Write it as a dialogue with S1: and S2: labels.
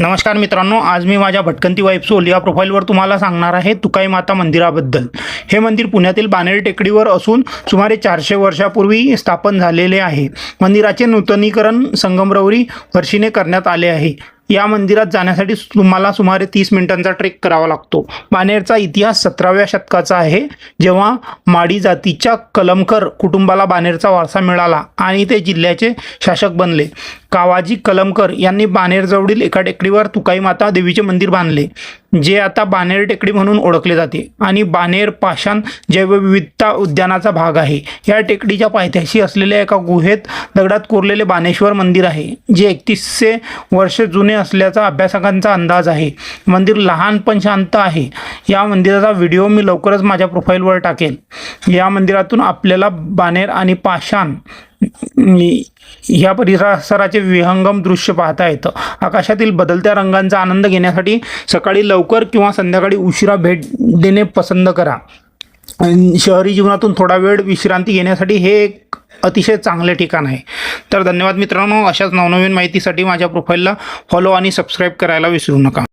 S1: नमस्कार मित्रांनो आज मी माझ्या भटकंती वाईफ सोल या प्रोफाईलवर तुम्हाला सांगणार आहे तुकाई माता मंदिराबद्दल. हे मंदिर पुण्यातील बानेर टेकडीवर असून सुमारे चारशे वर्षापूर्वी स्थापन झालेले आहे. मंदिराचे नूतनीकरण संगमरवरी वर्षीने करण्यात आले आहे. या मंदिरात जाण्यासाठी तुम्हाला सुमारे तीस मिनिटांचा ट्रेक करावा लागतो. बानेरचा इतिहास सतराव्या शतकाचा आहे जेव्हा माडी जातीच्या कलमकर कुटुंबाला बानेरचा वारसा मिळाला आणि ते जिल्ह्याचे शासक बनले. कावाजी कलमकर यांनी बानेरजवळील एका टेकडीवर तुकाई माता देवीचे मंदिर बांधले जे आता बानेर टेकडी म्हणून ओळखले जाते. आणि बानेर पाषाण जैवविविधता उद्यानाचा भाग आहे. या टेकडीच्या पायथ्याशी असलेल्या एका गुहेत दगडात कोरलेले बाणेश्वर मंदिर आहे जे एकतीसशे वर्ष जुने असल्याचा अभ्यासकांचा अंदाज आहे. मंदिर लहान पण शांत आहे. या मंदिराचा व्हिडिओ मी लवकरच माझ्या प्रोफाईलवर टाकेल. या मंदिरातून आपल्याला बानेर आणि पाषाण ह्या परिसराचे विहंगम दृश्य पाहता येतं. आकाशातील बदलत्या रंगांचा आनंद घेण्यासाठी सकाळी लवकर किंवा संध्याकाळी उशिरा भेट देणे पसंत करा. शहरी जीवनातून थोडा वेळ विश्रांती घेण्यासाठी हे एक अतिशय चांगले ठिकाण आहे. तर धन्यवाद मित्रांनो अशाच नवनवीन माहितीसाठी माझ्या प्रोफाईलला फॉलो आणि सबस्क्राईब करायला विसरू नका.